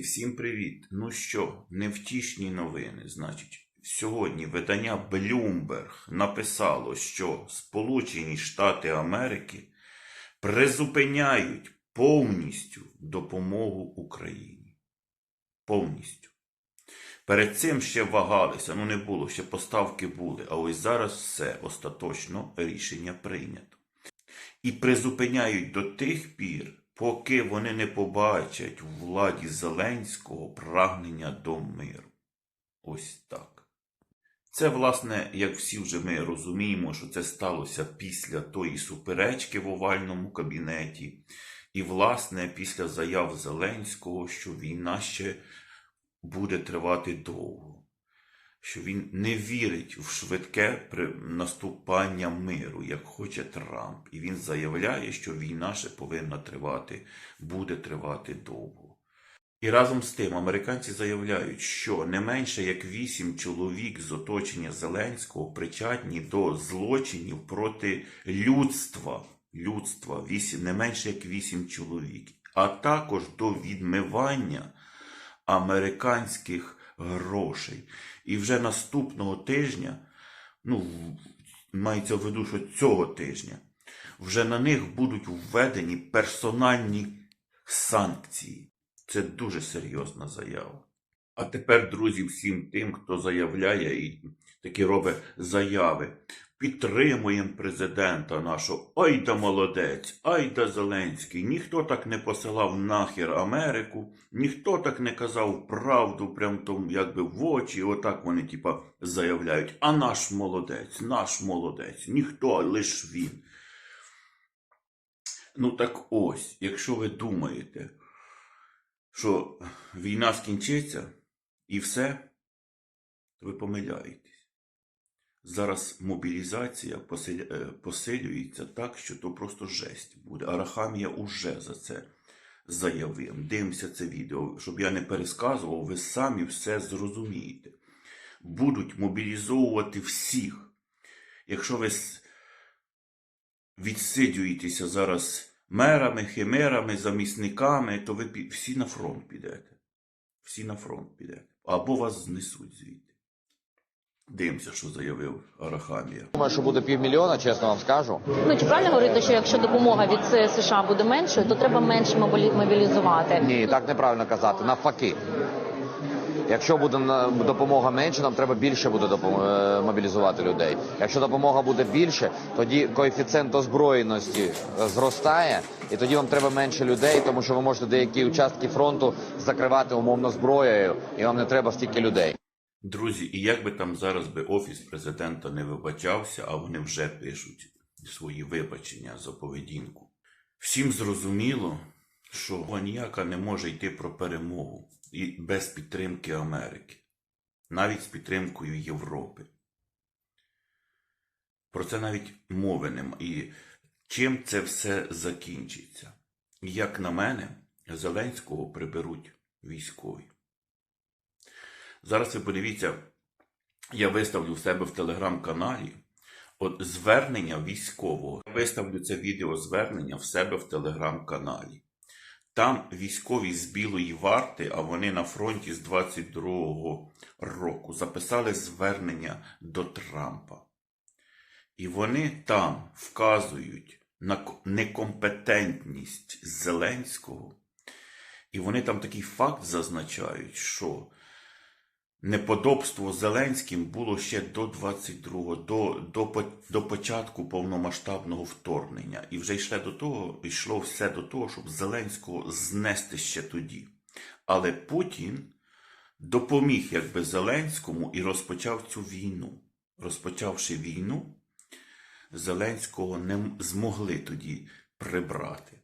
всім привіт! Ну що, невтішні новини. Значить, сьогодні видання Bloomberg написало, що Сполучені Штати Америки призупиняють повністю допомогу Україні. Повністю. Перед цим ще вагалися, ну не було, ще поставки були, а ось зараз все остаточно рішення прийнято. І призупиняють до тих пір, поки вони не побачать у владі Зеленського прагнення до миру. Ось так. Це, власне, як всі вже ми розуміємо, що це сталося після тої суперечки в овальному кабінеті, і, власне, після заяв Зеленського, що війна ще буде тривати довго, що він не вірить в швидке наступання миру, як хоче Трамп. І він заявляє, що війна ще повинна тривати, буде тривати довго. І разом з тим американці заявляють, що не менше як вісім чоловік з оточення Зеленського причетні до злочинів проти людства. Людства вісім, не менше як вісім чоловік, а також до відмивання американських грошей. І вже наступного тижня, ну, мається в виду, що цього тижня, вже на них будуть введені персональні санкції. Це дуже серйозна заява. А тепер, друзі, всім тим, хто заявляє і такі робить заяви. Підтримуємо президента нашого. Да молодець, ай да Зеленський. Ніхто так не посилав нахер Америку, ніхто так не казав правду, прям там якби в очі. Отак вони, типа, заявляють. А наш молодець, наш молодець, ніхто, лиш він. Ну так ось, якщо ви думаєте, що війна скінчиться і все, то ви помиляєтесь. Зараз мобілізація е, посилюється так, що то просто жесть буде. Арахамія уже за це заявив. Дивимося це відео, щоб я не пересказував, ви самі все зрозумієте. Будуть мобілізовувати всіх. Якщо ви відсиджуєтеся зараз мерами, химерами, замісниками, то ви всі на фронт підете. Всі на фронт підете. Або вас знесуть звідти. Дивимося, що заявив Арахамія. Думаю, що буде півмільйона, чесно вам скажу. Ну чи правильно говорити, що якщо допомога від США буде меншою, то треба менше мобілі- мобілізувати? Ні, так неправильно казати. Навпаки. Якщо буде на- допомога менше, нам треба більше буде допом- е, мобілізувати людей. Якщо допомога буде більше, тоді коефіцієнт озброєності е, зростає, і тоді вам треба менше людей, тому що ви можете деякі участки фронту закривати умовно зброєю, і вам не треба стільки людей. Друзі, і як би там зараз би офіс президента не вибачався, а вони вже пишуть свої вибачення за поведінку. Всім зрозуміло, що ніяка не може йти про перемогу і без підтримки Америки, навіть з підтримкою Європи. Про це навіть мови нема. І чим це все закінчиться? Як на мене, Зеленського приберуть військові. Зараз ви подивіться, я виставлю в себе в телеграм-каналі от звернення військового. Я виставлю це відео звернення в себе в телеграм-каналі. Там військові з Білої варти, а вони на фронті з 22-го року, записали звернення до Трампа. І вони там вказують на некомпетентність Зеленського. І вони там такий факт зазначають, що неподобство Зеленським було ще до 22-го, до, до, до початку повномасштабного вторгнення. І вже йшло до того, йшло все до того, щоб Зеленського знести ще тоді. Але Путін допоміг якби Зеленському і розпочав цю війну. Розпочавши війну, Зеленського не змогли тоді прибрати.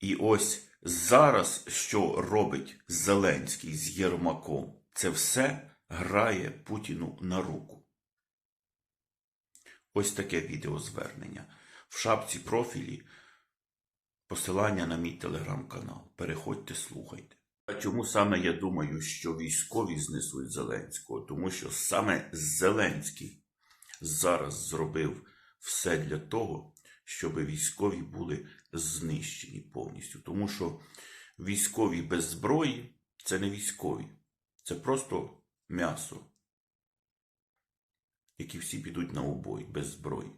І ось зараз, що робить Зеленський з Єрмаком, це все грає Путіну на руку. Ось таке відеозвернення. В шапці профілі посилання на мій телеграм-канал. Переходьте, слухайте. А чому саме я думаю, що військові знесуть Зеленського? Тому що саме Зеленський зараз зробив все для того, щоб військові були знищені повністю. Тому що військові без зброї це не військові. Це просто м'ясо, які всі підуть на убой без зброї.